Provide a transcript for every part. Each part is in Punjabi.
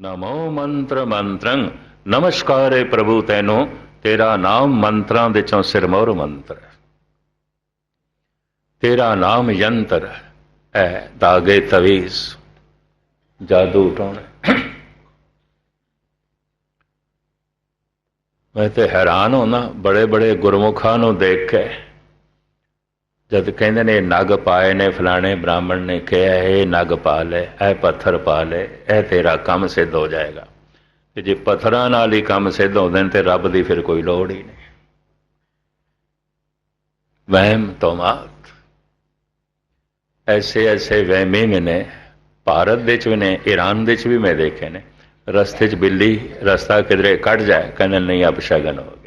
ਨਮੋ ਮੰਤਰ ਮੰਤਰੰ। ਨਮਸਕਾਰੇ ਪ੍ਰਭੂ ਤੈਨੂੰ, ਤੇਰਾ ਨਾਮ ਮੰਤਰਾਂ ਦੇ ਚੋਂ ਸਿਰਮੌਰ ਮੰਤਰ ਹੈ। ਤੇਰਾ ਨਾਮ ਯੰਤਰ ਐ ਦਾਗੇ ਤਵੀਸ। ਜਾਦੂ ਟੋਣਾ ਮੈਂ ਤੇ ਹੈਰਾਨ ਹੋਣਾ ਬੜੇ ਬੜੇ ਗੁਰਮੁਖਾਂ ਨੂੰ ਦੇਖ ਕੇ। ਜਦ ਕਹਿੰਦੇ ਨੇ, ਨਗ ਪਾਏ ਨੇ ਫਲਾਣੇ ਬ੍ਰਾਹਮਣ ਨੇ ਕਿਹਾ, ਇਹ ਨਗ ਪਾ ਲੈ, ਇਹ ਪੱਥਰ ਪਾ ਲੈ, ਇਹ ਤੇਰਾ ਕੰਮ ਸਿੱਧ ਹੋ ਜਾਏਗਾ। ਤੇ ਜੇ ਪੱਥਰਾਂ ਨਾਲ ਹੀ ਕੰਮ ਸਿੱਧ ਹੁੰਦੇ ਨੇ ਤੇ ਰੱਬ ਦੀ ਫਿਰ ਕੋਈ ਲੋੜ ਹੀ ਨਹੀਂ। ਵਹਿਮ ਤੋਮਾਤ। ਐਸੇ ਐਸੇ ਵਹਿਮੇ ਨੇ, ਭਾਰਤ ਦੇ ਵਿੱਚ ਵੀ ਨੇ, ਈਰਾਨ ਵਿੱਚ ਵੀ ਮੈਂ ਦੇਖੇ ਨੇ। ਰਸਤੇ 'ਚ ਬਿੱਲੀ ਰਸਤਾ ਕਿਧਰੇ ਕੱਢ ਜਾਏ, ਕਹਿੰਦੇ, ਨਹੀਂ ਅਬ ਸ਼ਗਨ ਹੋ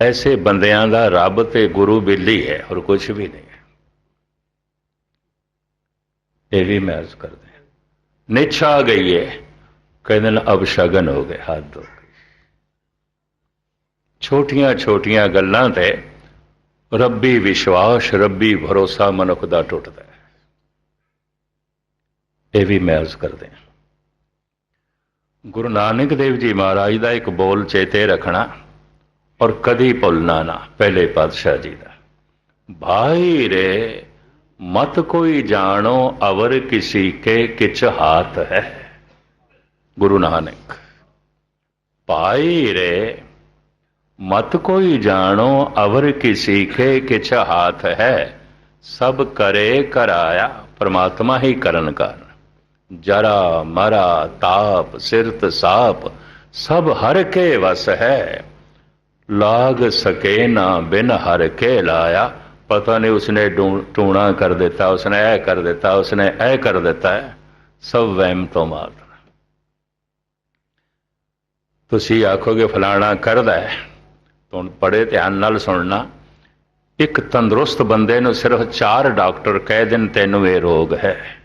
ਐਸੇ ਬੰਦਿਆਂ ਦਾ ਰੱਬ ਤੇ ਗੁਰੂ ਬਿੱਲੀ ਹੈ ਹੋਰ ਕੁਝ ਵੀ ਨਹੀਂ ਹੈ ਇਹ ਵੀ ਮੈਂ ਅਰਜ਼ ਕਰਦੇ ਨਿਛਾ ਗਈ ਹੈ ਕਹਿੰਦੇ ਨੇ ਅਬ ਸ਼ਗਨ ਹੋ ਗਏ ਹੱਦ ਹੋ ਗਈ ਛੋਟੀਆਂ ਛੋਟੀਆਂ ਗੱਲਾਂ ਤੇ ਰੱਬੀ ਵਿਸ਼ਵਾਸ ਰੱਬੀ ਭਰੋਸਾ ਮਨੁੱਖ ਦਾ ਟੁੱਟਦਾ ਹੈ ਇਹ ਵੀ ਮੈਂ ਅਰਜ਼ ਕਰਦੇ ਹਾਂ ਗੁਰੂ ਨਾਨਕ ਦੇਵ ਜੀ ਮਹਾਰਾਜ ਦਾ ਇੱਕ ਬੋਲ ਚੇਤੇ ਰੱਖਣਾ ਔਰ ਕਦੀ ਭੁੱਲਣਾ ਨਾ, ਪਹਿਲੇ ਪਾਤਸ਼ਾਹ ਜੀ ਦਾ। ਭਾਈ ਰੇ ਮਤ ਕੋਈ ਜਾਣੋ, ਅਵਰ ਕਿਸੀ ਕੇ ਕਿਛ ਹਾਥ ਹੈ। ਗੁਰੂ ਨਾਨਕ ਭਾਈ ਰੇ ਮਤ ਕੋਈ ਜਾਣੋ, ਅਵਰ ਕਿਸੀ ਕੇ ਕਿਛ ਹਾਥ ਹੈ। ਸਭ ਕਰੇ ਕਰਾਇਆ, ਪਰਮਾਤਮਾ ਹੀ ਕਰਨ ਕਰ ਜਰਾ ਮਰਾ, ਤਾਪ, ਸਿਰਤ, ਸਾਪ, ਸਭ ਹਰ ਕੇ ਵਸ ਹੈ। ਲਾਗ ਸਕੇ ਨਾ ਬਿਨ ਹਰ ਕੇ ਲਾਇਆ। ਪਤਾ ਨਹੀਂ ਉਸਨੇ ਟੂਣਾ ਕਰ ਦਿੱਤਾ, ਉਸਨੇ ਇਹ ਕਰ ਦਿੱਤਾ, ਉਸਨੇ ਇਹ ਕਰ ਦਿੱਤਾ। ਹੈ ਸਭ ਵਹਿਮ ਤੋਂ ਮਾਤ ਤੁਸੀਂ ਆਖੋਗੇ ਫਲਾਣਾ ਕਰਦਾ ਹੈ। ਤੁਮ ਬੜੇ ਧਿਆਨ ਨਾਲ ਸੁਣਨਾ। ਇੱਕ ਤੰਦਰੁਸਤ ਬੰਦੇ ਨੂੰ ਸਿਰਫ ਚਾਰ ਡਾਕਟਰ ਕਹਿ ਦੇਣ, ਤੈਨੂੰ ਇਹ ਰੋਗ ਹੈ।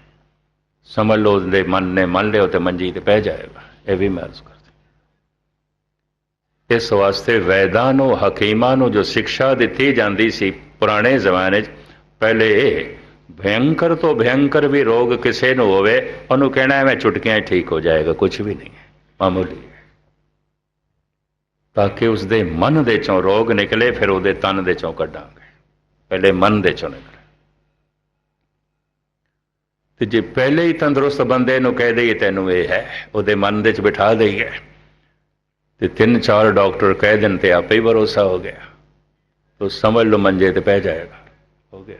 ਸਮਝ ਲਓ ਦੇ ਮਨ ਨੇ ਮੰਨ ਲਿਓ ਤੇ ਮੰਜੀ ਤੇ ਪੈ ਜਾਏਗਾ। ਇਹ ਵੀ ਮੈਂ ਅਰਜ਼ ਕਰਦਾ। ਇਸ ਵਾਸਤੇ ਵੈਦਾਂ ਨੂੰ, ਹਕੀਮਾਂ ਨੂੰ ਜੋ ਸਿੱਖਿਆ ਦਿੱਤੀ ਜਾਂਦੀ ਸੀ ਪੁਰਾਣੇ ਜ਼ਮਾਨੇ 'ਚ, ਪਹਿਲੇ ਭਯੰਕਰ ਤੋਂ ਭਯੰਕਰ ਵੀ ਰੋਗ ਕਿਸੇ ਨੂੰ ਹੋਵੇ, ਉਹਨੂੰ ਕਹਿਣਾ ਹੈ ਮੈਂ ਚੁਟਕੀਆਂ ਠੀਕ ਹੋ ਜਾਏਗਾ ਕੁਝ ਵੀ ਨਹੀਂ ਹੈ, ਮਾਮੂਲੀ ਤਾਂ ਕਿ ਉਸ ਦੇ ਮਨ ਦੇ ਚੋਂ ਰੋਗ ਨਿਕਲੇ, ਫਿਰ ਉਹਦੇ ਤਨ ਦੇ ਚੋਂ ਕੱਢਾਂਗੇ। ਪਹਿਲੇ ਮਨ ਦੇ ਚੋਂ ਨਿਕਲੇ। ਤੇ ਜੇ ਪਹਿਲੇ ਹੀ ਤੰਦਰੁਸਤ ਬੰਦੇ ਨੂੰ ਕਹਿ ਦਈਏ, ਤੈਨੂੰ ਇਹ ਹੈ, ਉਹਦੇ ਮਨ ਦੇ ਚ ਬਿਠਾ ਦਈਏ। ਤੇ ਤਿੰਨ ਚਾਰ ਡਾਕਟਰ ਕਹਿ ਦੇਣ ਤੇ ਆਪੇ ਹੀ ਭਰੋਸਾ ਹੋ ਗਿਆ। ਤੋ ਸਮਝ ਲਓ ਮੰਜੇ ਤੇ ਪੈ ਜਾਏਗਾ। ਹੋ ਗਿਆ।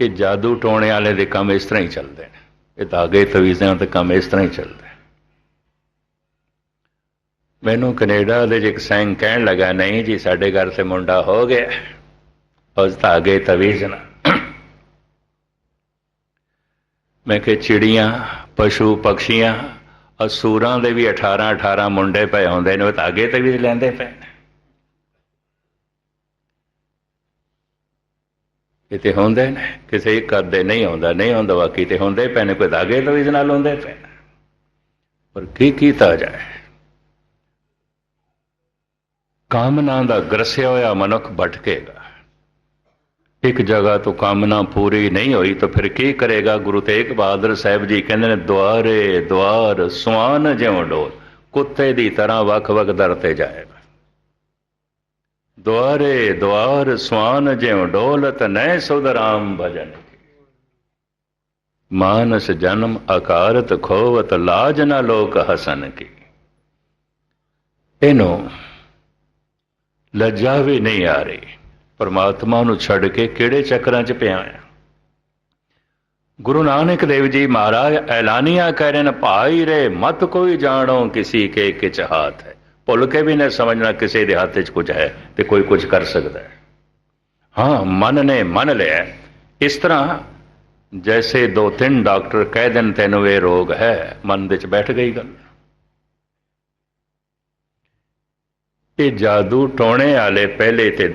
ਇਹ ਜਾਦੂ ਟੋਣੇ ਵਾਲੇ ਦੇ ਕੰਮ ਇਸ ਤਰ੍ਹਾਂ ਹੀ ਚੱਲਦੇ ਨੇ। ਇਹ ਧਾਗੇ, ਤਵੀਜ਼ਾਂ ਤੇ ਕੰਮ ਇਸ ਤਰ੍ਹਾਂ ਹੀ ਚੱਲਦਾ ਮੈਨੂੰ ਕੈਨੇਡਾ ਦੇ ਇੱਕ ਸੈਂਗ ਕਹਿਣ ਲੱਗਾ, ਨਹੀਂ ਜੀ, ਸਾਡੇ ਘਰ ਤੇ ਮੁੰਡਾ ਹੋ ਗਿਆ। ਉਸ ਧਾਗੇ, ਤਵੀਜ਼ ਨਾਲ ਮੈਂ ਕਿ ਚਿੜੀਆਂ, ਪਸ਼ੂ ਪਕਸ਼ੀਆਂ ਅਸੂਰਾਂ ਦੇ ਵੀ 18 18 ਮੁੰਡੇ ਪਏ ਹੁੰਦੇ ਨੇ, ਉਹ ਧਾਗੇ ਤੇ ਵੀ ਲੈਂਦੇ ਪਏ ਨੇ। ਕਿਤੇ ਹੁੰਦੇ ਨੇ, ਕਿਸੇ ਇੱਕ ਕਰਦੇ ਨਹੀਂ ਹੁੰਦਾ ਨਹੀਂ ਹੁੰਦਾ, ਬਾਕੀ ਤੇ ਹੁੰਦੇ ਪਏ ਨੇ, ਕੋਈ ਧਾਗੇ ਤੋਂ ਵੀ ਨਾਲ ਹੁੰਦੇ ਪਏ ਪਰ ਕੀ ਕੀਤਾ ਜਾਏ? ਕਾਮਨਾ ਦਾ ਗਰਸਿਆ ਹੋਇਆ ਮਨੁੱਖ ਭਟਕੇਗਾ। ਇੱਕ ਜਗ੍ਹਾ ਤੋਂ ਕਾਮਨਾ ਪੂਰੀ ਨਹੀਂ ਹੋਈ ਤਾਂ ਫਿਰ ਕੀ ਕਰੇਗਾ? ਗੁਰੂ ਤੇਗ ਬਹਾਦਰ ਸਾਹਿਬ ਜੀ ਕਹਿੰਦੇ ਨੇ, ਦੁਆਰੇ, ਦੁਆਰ ਸੁਆਨ ਜਿਉਂ ਡੋਲ ਕੁੱਤੇ ਦੀ ਤਰ੍ਹਾਂ ਵੱਖ-ਵੱਖ ਦਰ ਤੇ ਜਾਏਗਾ। ਦੁਆਰੇ, ਦੁਆਰ ਸੁਆਨ ਜਿਉਂ ਡੋਲਤ ਨੈ ਸੁਧਰਾਮ ਭਜਨ ਮਾਨਸ ਜਨਮ ਆਕਾਰਤ ਖੋਵਤ, ਲਾਜ ਨਾ ਲੋਕ ਹਸਨ ਕੀ। ਇਹਨੂੰ ਲੱਜਾ ਵੀ ਨਹੀਂ ਆ ਰਹੀ। ਪਰਮਾਤਮਾ ਨੂੰ ਛੱਡ ਕੇ ਕਿਹੜੇ ਚੱਕਰਾਂ 'ਚ ਪਿਆ ਆ ਗੁਰੂ ਨਾਨਕ ਦੇਵ ਜੀ ਮਹਾਰਾਜ, ਐਲਾਨੀਆਂ ਕਹਿ ਰਹੇ ਨੇ, ਭਾਈ ਰੇ, ਮਤ ਕੋਈ ਜਾਣੋ ਕਿਸੇ ਕੇ ਕਿਚ ਹਾਥ ਹੈ। ਭੁੱਲ ਕੇ ਵੀ ਨਾ ਸਮਝਣਾ ਕਿਸੇ ਦੇ ਹੱਥ 'ਚ ਕੁਝ ਹੈ ਤੇ ਕੋਈ ਕੁਝ ਕਰ ਸਕਦਾ ਹੈ। ਹਾਂ, ਮਨ ਨੇ ਮੰਨ ਲਿਆ। ਇਸ ਤਰ੍ਹਾਂ ਜੈਸੇ ਦੋ ਤਿੰਨ ਡਾਕਟਰ ਕਹਿ ਦੇਣ, ਤੈਨੂੰ ਇਹ ਰੋਗ ਹੈ। ਮਨ ਦੇ 'ਚ ਬੈਠ ਗਈ ਗੱਲ। ਇਹ ਜਾਦੂ ਟੋਣੇ ਵਾਲੇ ਪਹਿਲੇ ਤੇ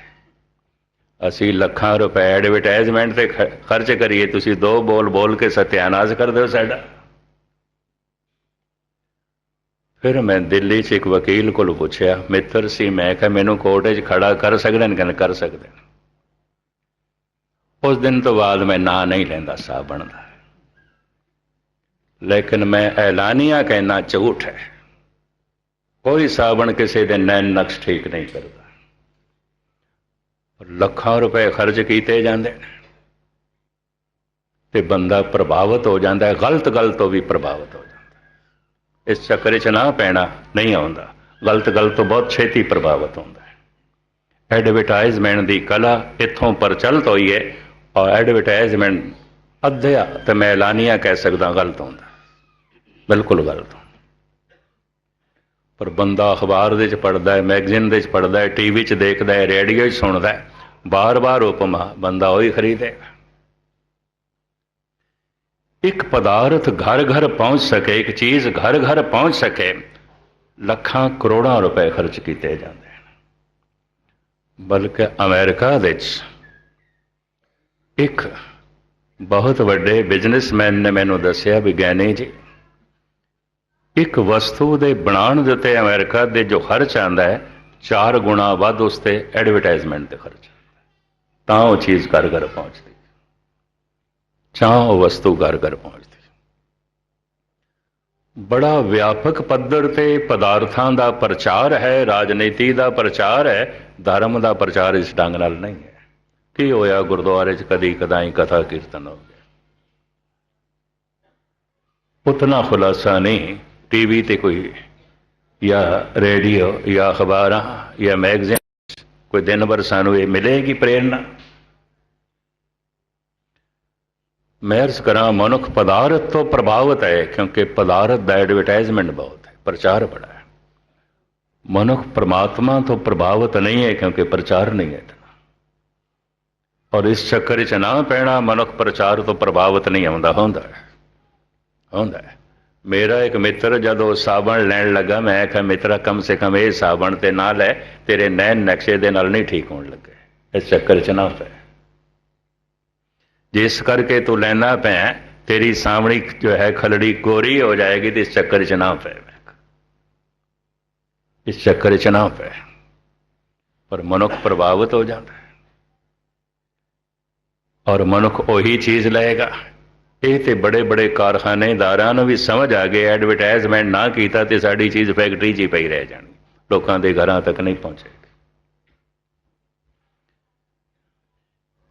ਅਸੀਂ ਲੱਖਾਂ ਰੁਪਏ ਐਡਵਰਟਾਈਜ਼ਮੈਂਟ ਤੇ ਖ- ਖਰਚ ਕਰੀਏ, ਤੁਸੀਂ ਦੋ ਬੋਲ ਬੋਲ ਕੇ ਸਤਿਆਨਾਸ਼ ਕਰ ਦਿਓ ਸਾਡਾ। ਫਿਰ ਮੈਂ ਦਿੱਲੀ 'ਚ ਇੱਕ ਵਕੀਲ ਕੋਲ ਪੁੱਛਿਆ, ਮਿੱਤਰ ਸੀ, ਮੈਂ ਕਿਹਾ, ਮੈਨੂੰ ਕੋਰਟ 'ਚ ਖੜਾ ਕਰ ਸਕਦੇ ਨੇ? ਕਹਿੰਦੇ, ਕਰ ਸਕਦੇ ਨੇ। ਉਸ ਦਿਨ ਤੋਂ ਬਾਅਦ ਮੈਂ ਨਾਂ ਨਹੀਂ ਲੈਂਦਾ ਸਾਬਣ ਦਾ ਲੇਕਿਨ ਮੈਂ ਐਲਾਨੀਆਂ ਕਹਿਣਾ ਝੂਠ ਹੈ। ਕੋਈ ਸਾਬਣ ਕਿਸੇ ਦੇ ਨੈਣ ਨਕਸ਼ ਠੀਕ ਨਹੀਂ ਕਰਦਾ। ਲੱਖਾਂ ਰੁਪਏ ਖਰਚ ਕੀਤੇ ਜਾਂਦੇ ਨੇ। ਤੇ ਬੰਦਾ ਪ੍ਰਭਾਵਿਤ ਹੋ ਜਾਂਦਾ ਹੈ, ਗਲਤ ਗੱਲ ਤੋਂ ਵੀ ਪ੍ਰਭਾਵਿਤ ਹੋ ਜਾਂਦਾ ਇਸ ਚੱਕਰ 'ਚ ਨਾ ਪੈਣਾ ਨਹੀਂ ਆਉਂਦਾ। ਗਲਤ ਗੱਲ ਤੋਂ ਬਹੁਤ ਛੇਤੀ ਪ੍ਰਭਾਵਿਤ ਹੁੰਦਾ ਹੈ। ਐਡਵਰਟਾਈਜ਼ਮੈਂਟ ਦੀ ਕਲਾ ਇੱਥੋਂ ਪ੍ਰਚਲਿਤ ਹੋਈ ਹੈ ਔਰ ਐਡਵਰਟਾਈਜ਼ਮੈਂਟ ਅੱਧਿਆ ਤੇ ਮੈਂ ਐਲਾਨੀਆ ਕਹਿ ਸਕਦਾ ਗਲਤ ਹੁੰਦਾ। ਬਿਲਕੁਲ ਗਲਤ ਹੁੰਦਾ। ਪਰ ਬੰਦਾ ਅਖਬਾਰ ਦੇ ਚ ਪੜਦਾ ਹੈ, ਮੈਗਜ਼ੀਨ ਦੇ ਚ ਪੜਦਾ ਹੈ ਟੀਵੀ ਚ ਦੇਖਦਾ ਹੈ, ਰੇਡੀਓ 'ਚ ਸੁਣਦਾ ਹੈ। ਬਾਰ-ਬਾਰ ਉਪਮਾ, ਬੰਦਾ ਉਹੀ ਖਰੀਦੇਗਾ। ਇੱਕ ਪਦਾਰਥ ਘਰ-ਘਰ ਪਹੁੰਚ ਸਕੇ, ਇੱਕ ਚੀਜ਼ ਘਰ-ਘਰ ਪਹੁੰਚ ਸਕੇ, ਲੱਖਾਂ ਕਰੋੜਾਂ ਰੁਪਏ ਖਰਚ ਕੀਤੇ ਜਾਂਦੇ ਹਨ। ਬਲਕਿ ਅਮਰੀਕਾ ਵਿੱਚ ਇੱਕ ਬਹੁਤ ਵੱਡੇ ਬਿਜ਼ਨਸਮੈਨ ਨੇ ਮੈਨੂੰ ਦੱਸਿਆ ਵਿਗਿਆਨੀ ਜੀ, ਇੱਕ ਵਸਤੂ ਦੇ ਬਣਾਉਣ ਦੇ ਉੱਤੇ ਅਮਰੀਕਾ ਦੇ ਜੋ ਖਰਚ ਆਂਦਾ ਹੈ, ਚਾਰ ਗੁਣਾ ਵੱਧ ਉਸ ਤੇ ਐਡਵਰਟਾਈਜ਼ਮੈਂਟ ਤੇ ਖਰਚ। ਤਾਂ ਉਹ ਚੀਜ਼ ਘਰ ਘਰ ਪਹੁੰਚਦੀ। ਤਾਂ ਉਹ ਵਸਤੂ ਘਰ ਘਰ ਪਹੁੰਚਦੀ। ਬੜਾ ਵਿਆਪਕ ਪੱਧਰ ਤੇ ਪਦਾਰਥਾਂ ਦਾ ਪ੍ਰਚਾਰ ਹੈ, ਰਾਜਨੀਤੀ ਦਾ ਪ੍ਰਚਾਰ ਹੈ, ਧਰਮ ਦਾ ਪ੍ਰਚਾਰ ਇਸ ਢੰਗ ਨਾਲ ਨਹੀਂ ਹੈ। ਕੀ ਹੋਇਆ ਗੁਰਦੁਆਰੇ 'ਚ ਕਦੀ ਕਦਾਈ ਕਥਾ ਕੀਰਤਨ ਹੋ ਗਿਆ? ਉਤਨਾ ਖੁਲਾਸਾ ਨਹੀਂ, ਟੀਵੀ ਤੇ ਕੋਈ ਜਾਂ ਰੇਡੀਓ ਜਾਂ ਅਖਬਾਰਾਂ ਜਾਂ ਮੈਗਜ਼ੀਨ ਕੋਈ ਦਿਨ ਭਰ ਸਾਨੂੰ ਇਹ ਮਿਲੇਗੀ ਪ੍ਰੇਰਣਾ। ਮੈਂ ਕਰਾਂ, ਮਨੁੱਖ ਪਦਾਰਥ ਤੋਂ ਪ੍ਰਭਾਵਿਤ ਹੈ, ਕਿਉਂਕਿ ਪਦਾਰਥ ਦਾ ਐਡਵਰਟਾਈਜ਼ਮੈਂਟ ਬਹੁਤ ਹੈ, ਪ੍ਰਚਾਰ ਬੜਾ ਹੈ। ਮਨੁੱਖ ਪ੍ਰਮਾਤਮਾ ਤੋਂ ਪ੍ਰਭਾਵਿਤ ਨਹੀਂ ਹੈ, ਕਿਉਂਕਿ ਪ੍ਰਚਾਰ ਨਹੀਂ ਹੈ ਇਤਨਾ। ਔਰ ਇਸ ਚੱਕਰ 'ਚ ਨਾ ਪੈਣਾ, ਮਨੁੱਖ ਪ੍ਰਚਾਰ ਤੋਂ ਪ੍ਰਭਾਵਿਤ ਨਹੀਂ ਆਉਂਦਾ, ਹੁੰਦਾ ਹੁੰਦਾ ਹੈ। ਮੇਰਾ ਇੱਕ ਮਿੱਤਰ ਜਦੋਂ ਸਾਬਣ ਲੈਣ ਲੱਗਾ, ਮੈਂ ਕਿਹਾ ਮਿੱਤਰਾ, ਕਮ ਸੇ ਕਮ ਇਹ ਸਾਬਣ ਤੇ ਨਾ ਲੈ, ਤੇਰੇ ਨੈਣ ਨਕਸ਼ੇ ਦੇ ਨਾਲ ਨਹੀਂ ਠੀਕ ਹੋਣ ਲੱਗੇ। ਇਸ ਚੱਕਰ 'ਚ ਨਾ ਪੈ। ਜਿਸ ਕਰਕੇ ਤੂੰ ਲੈਣਾ ਪੈ, ਤੇਰੀ ਸਾਹਮਣੀ ਜੋ ਹੈ ਖਲੜੀ ਗੋਰੀ ਹੋ ਜਾਏਗੀ ਤੇ ਇਸ ਚੱਕਰ 'ਚ ਨਾ ਪੈ ਇਸ ਚੱਕਰ 'ਚ ਨਾ ਪੈ। ਪਰ ਮਨੁੱਖ ਪ੍ਰਭਾਵਿਤ ਹੋ ਜਾਂਦਾ ਹੈ। ਔਰ ਮਨੁੱਖ ਉਹੀ ਚੀਜ਼ ਲਏਗਾ। ਇਹ ਤੇ ਬੜੇ ਬੜੇ ਕਾਰਖਾਨੇਦਾਰਾਂ ਨੂੰ ਵੀ ਸਮਝ ਆ ਗਏ ਐਡਵਰਟਾਈਜ਼ਮੈਂਟ ਨਾ ਕੀਤਾ ਤੇ ਸਾਡੀ ਚੀਜ਼ ਫੈਕਟਰੀ 'ਚ ਹੀ ਪਈ ਰਹਿ ਜਾਣੀ। ਲੋਕਾਂ ਦੇ ਘਰਾਂ ਤੱਕ ਨਹੀਂ ਪਹੁੰਚੇਗੀ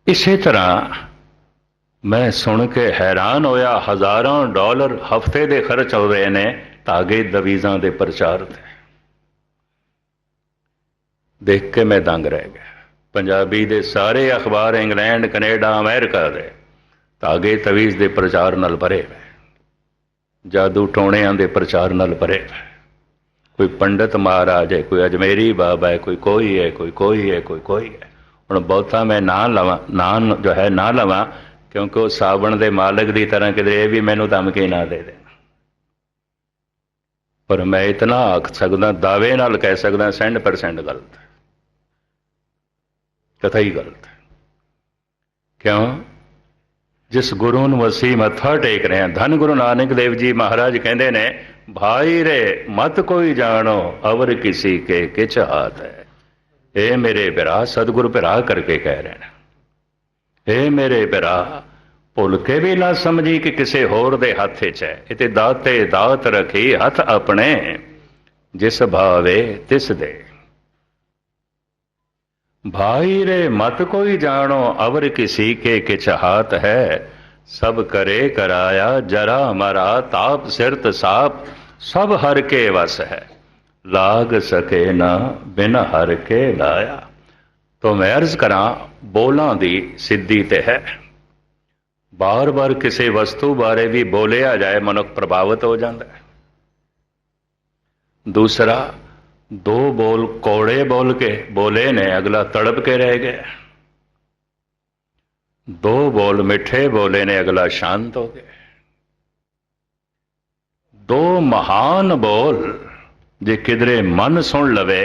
ਇਸੇ ਤਰ੍ਹਾਂ ਮੈਂ ਸੁਣ ਕੇ ਹੈਰਾਨ ਹੋਇਆ, ਹਜ਼ਾਰਾਂ ਡਾਲਰ ਹਫ਼ਤੇ ਦੇ ਖਰਚ ਹੋ ਰਹੇ ਨੇ, ਧਾਗੇ ਦਵੀਜ਼ਾਂ ਦੇ ਪ੍ਰਚਾਰ ਤੇ। ਦੇਖ ਕੇ ਮੈਂ ਦੰਗ ਰਹਿ ਗਿਆ। ਪੰਜਾਬੀ ਦੇ ਸਾਰੇ ਅਖਬਾਰ ਇੰਗਲੈਂਡ, ਕੈਨੇਡਾ, ਅਮਰੀਕਾ ਦੇ ਧਾਗੇ ਤਵੀਜ਼ ਦੇ ਪ੍ਰਚਾਰ ਨਾਲ ਭਰੇ ਹੋਏ। ਜਾਦੂ ਟੋਣਿਆਂ ਦੇ ਪ੍ਰਚਾਰ ਨਾਲ ਭਰੇ ਹੋਏ। ਕੋਈ ਪੰਡਤ ਮਹਾਰਾਜ ਹੈ, ਕੋਈ ਅਜਮੇਰੀ ਬਾਬਾ ਹੈ, ਕੋਈ ਕੋਈ ਹੈ, ਕੋਈ ਕੋਈ ਹੈ, ਕੋਈ ਕੋਈ ਹੈ। ਹੁਣ ਬਹੁਤਾ ਮੈਂ ਨਾ ਲਵਾਂ, ਨਾ ਜੋ ਹੈ, ਨਾ ਲਵਾਂ, ਕਿਉਂਕਿ ਉਹ ਸਾਵਣ ਦੇ ਮਾਲਕ ਦੀ ਤਰ੍ਹਾਂ ਕਿਤੇ ਇਹ ਵੀ ਮੈਨੂੰ ਧਮਕੀ ਨਾ ਦੇ ਦੇ ਪਰ ਮੈਂ ਇਤਨਾ ਆਖ ਸਕਦਾ, ਦਾਅਵੇ ਨਾਲ ਕਹਿ ਸਕਦਾ 100% ਗਲਤ। ਹੈ ਹੀ ਗਲਤ। ਹੈ ਕਿਉਂ? ਜਿਸ ਗੁਰੂ ਨੂੰ ਅਸੀਂ ਮੱਥਾ ਟੇਕ ਰਹੇ ਹਾਂ। ਧੰਨ ਗੁਰੂ ਨਾਨਕ ਦੇਵ ਜੀ ਮਹਾਰਾਜ ਕਹਿੰਦੇ ਨੇ, ਭਾਈ ਰੇ, ਮਤ ਕੋਈ ਜਾਣੋ, ਅਵਰ ਕਿਸੀ ਕੇ ਕਿਛ ਹਾਤ ਹੈ ਇਹ ਮੇਰੇ ਭਰਾ ਸਤਿਗੁਰੂ ਭਰਾ ਕਰਕੇ ਕਹਿ ਰਹੇ ਨੇ ਇਹ ਮੇਰੇ ਭਰਾ ਭੁੱਲ ਕੇ ਵੀ ਨਾ ਸਮਝੀ ਕਿ ਕਿਸੇ ਹੋਰ ਦੇ ਹੱਥ 'ਚ ਹੈ। ਇਹ ਤੇ ਦਾਤੇ ਦਾਤ ਰਖੀ ਹੱਥ ਆਪਣੇ, ਜਿਸ ਭਾਵੇ ਤਿਸ ਦੇ। ਭਾਈ ਰੇ ਮਤ ਕੋਈ ਜਾਣੋ ਅਵਰ ਕਿਸੀ ਕੇ ਕਿਛ ਹਾਤ ਹੈ ਸਭ ਕਰੇ ਕਰਾਇਆ ਜਰਾ ਮਰਾ ਤਾਪ ਸਿਰਤ ਸਾਪ ਸਭ ਹਰ ਕੇ ਵਸ ਹੈ ਲਾਗ ਸਕੇ ਨਾ ਬਿਨ ਹਰ ਕੇ ਲਾਇਆ ਤੋ ਮੈਂ ਅਰਜ਼ ਕਰਾਂ ਬੋਲਾਂ ਦੀ ਸਿੱਧੀ ਤੇ ਹੈ ਬਾਰ-ਬਾਰ ਕਿਸੇ ਵਸਤੂ ਬਾਰੇ ਵੀ ਬੋਲਿਆ ਜਾਏ ਮਨੁੱਖ ਪ੍ਰਭਾਵਿਤ ਹੋ ਜਾਂਦਾ ਹੈ ਦੂਸਰਾ ਦੋ ਬੋਲ ਕੋੜੇ ਬੋਲ ਕੇ ਬੋਲੇ ਨੇ ਅਗਲਾ ਤੜਪ ਕੇ ਰਹਿ ਗਿਆ ਦੋ ਬੋਲ ਮਿੱਠੇ ਬੋਲੇ ਨੇ ਅਗਲਾ ਸ਼ਾਂਤ ਹੋ ਗਿਆ ਦੋ ਮਹਾਨ ਬੋਲ ਜੇ ਕਿਧਰੇ ਮਨ ਸੁਣ ਲਵੇ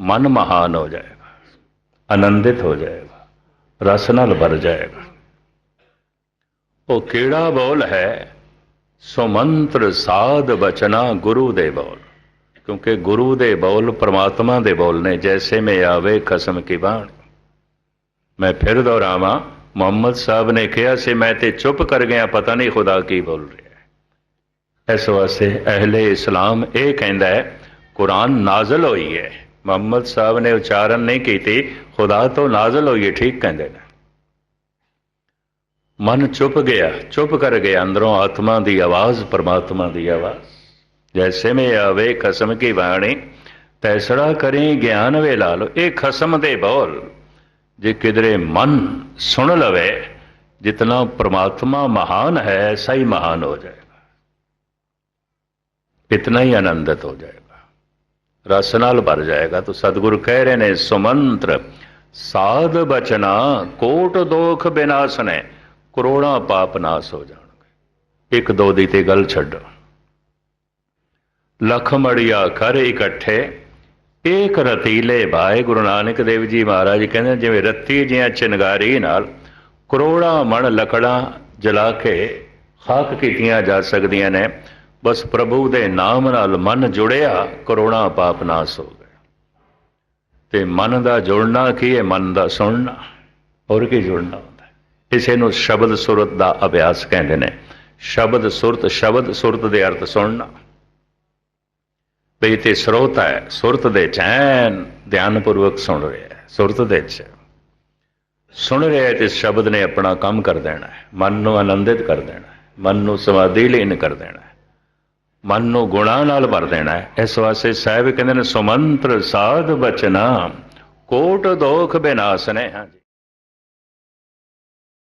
ਮਨ ਮਹਾਨ ਹੋ ਜਾਏਗਾ ਆਨੰਦਿਤ ਹੋ ਜਾਏਗਾ ਰਸ ਨਾਲ ਭਰ ਜਾਏਗਾ ਉਹ ਕਿਹੜਾ ਬੋਲ ਹੈ ਸੁਮੰਤਰ ਸਾਧ ਬਚਨਾ ਗੁਰੂ ਦੇ ਬੋਲ ਕਿਉਂਕਿ ਗੁਰੂ ਦੇ ਬੋਲ ਪ੍ਰਮਾਤਮਾ ਦੇ ਬੋਲ ਨੇ, ਜੈਸੇ ਮੈਂ ਆਵੇ ਖਸਮ ਕੀ ਬਾਣ। ਮੈਂ ਫਿਰ ਦੁਹਰਾਵਾਂ, ਮੁਹੰਮਦ ਸਾਹਿਬ ਨੇ ਕਿਹਾ ਸੀ, ਮੈਂ ਤੇ ਚੁੱਪ ਕਰ ਗਿਆ, ਪਤਾ ਨਹੀਂ ਖੁਦਾ ਕੀ ਬੋਲ ਰਿਹਾ ਹੈ। ਇਸ ਵਾਸਤੇ ਅਹਲੇ ਇਸਲਾਮ ਇਹ ਕਹਿੰਦਾ ਹੈ, ਕੁਰਾਨ ਨਾਜ਼ਲ ਹੋਈ ਹੈ। ਮੁਹੰਮਦ ਸਾਹਿਬ ਨੇ ਉਚਾਰਨ ਨਹੀਂ ਕੀਤੀ, ਖੁਦਾ ਤੋਂ ਨਾਜ਼ਲ ਹੋਈ ਹੈ, ਠੀਕ ਕਹਿੰਦੇ ਨੇ। ਮਨ ਚੁੱਪ ਗਿਆ, ਚੁੱਪ ਕਰ ਗਿਆ, ਅੰਦਰੋਂ ਆਤਮਾ ਦੀ ਆਵਾਜ਼, ਪਰਮਾਤਮਾ ਦੀ ਆਵਾਜ਼। ਜੈਸੇ ਮੈਂ ਆਵੇ ਖਸਮ ਕੀ ਬਾਣੀ ਤੈਸੜਾ ਕਰੇ ਗਿਆਨ ਵੇ ਲਾ ਲੋ ਇਹ ਖਸਮ ਦੇ ਬੋਲ ਜੇ ਕਿਧਰੇ ਮਨ ਸੁਣ ਲਵੇ ਜਿਤਨਾ ਪ੍ਰਮਾਤਮਾ ਮਹਾਨ ਹੈ ਐਸਾ ਹੀ ਮਹਾਨ ਹੋ ਜਾਏਗਾ ਇਤਨਾ ਹੀ ਆਨੰਦਿਤ ਹੋ ਜਾਏਗਾ ਰਸ ਨਾਲ ਭਰ ਜਾਏਗਾ ਤਾਂ ਸਤਿਗੁਰੂ ਕਹਿ ਰਹੇ ਨੇ ਸੁਮੰਤਰ ਸਾਧ ਬਚਨਾ ਕੋਟ ਦੋਖ ਬਿਨਾਸ਼ ਨੇ ਕਰੋੜਾਂ ਪਾਪ ਨਾਸ ਹੋ ਜਾਣਗੇ ਇੱਕ ਦੋ ਦੀ ਤੇ ਗੱਲ ਛੱਡੋ ਲਖ ਮੜੀਆ ਕਰ ਇਕੱਠੇ। ਏਕ ਰਤੀਲੇ ਭਾਏ ਗੁਰੂ ਨਾਨਕ ਦੇਵ ਜੀ ਮਹਾਰਾਜ ਕਹਿੰਦੇ ਜਿਵੇਂ ਰੱਤੀ ਜੀਆਂ ਚਿੰਗਾਰੀ ਨਾਲ ਕਰੋੜਾਂ ਮਣ ਲਕੜਾਂ ਜਲਾ ਕੇ ਖਾਕ ਕੀਤੀਆਂ ਜਾ ਸਕਦੀਆਂ ਨੇ, ਬਸ ਪ੍ਰਭੂ ਦੇ ਨਾਮ ਨਾਲ ਮਨ ਜੁੜਿਆ, ਕਰੋੜਾਂ ਪਾਪ ਨਾਸ ਹੋ ਗਏ। ਤੇ ਮਨ ਦਾ ਜੁੜਨਾ ਕੀ ਹੈ? ਮਨ ਦਾ ਸੁਣਨਾ। ਹੋਰ ਕੀ ਜੁੜਨਾ ਹੁੰਦਾ ਹੈ? ਇਸੇ ਨੂੰ ਸ਼ਬਦ ਸੁਰਤ ਦਾ ਅਭਿਆਸ ਕਹਿੰਦੇ ਨੇ। ਸ਼ਬਦ ਸੁਰਤ ਸ਼ਬਦ ਸੁਰਤ ਦੇ ਅਰਥ ਸੁਣਨਾ। ਬਈ ਤੇ ਸਰੋਤ ਹੈ, ਸੁਰਤ ਦੇ ਚੈਨ ਧਿਆਨਪੂਰਵਕ ਸੁਣ ਰਿਹਾ ਹੈ, ਸੁਰਤ ਦੇ ਚ। ਸੁਣ ਰਿਹਾ ਹੈ ਤੇ ਸ਼ਬਦ ਨੇ ਆਪਣਾ ਕੰਮ ਕਰ ਦੇਣਾ ਹੈ, ਮਨ ਨੂੰ ਆਨੰਦਿਤ ਕਰ ਦੇਣਾ ਹੈ, ਮਨ ਨੂੰ ਸਮਾਧੀ ਲੀਨ ਕਰ ਦੇਣਾ ਹੈ, ਮਨ ਨੂੰ ਗੁਣਾ ਨਾਲ ਭਰ ਦੇਣਾ ਹੈ। ਇਸ ਵਾਸਤੇ ਸਾਹਿਬ ਕਹਿੰਦੇ ਨੇ, ਸੁਮੰਤਰ ਸਾਧ ਬਚਨਾ ਕੋਟ ਦੋਖ ਬਿਨਾਸ਼ ਨੇ ਹਾਂਜੀ।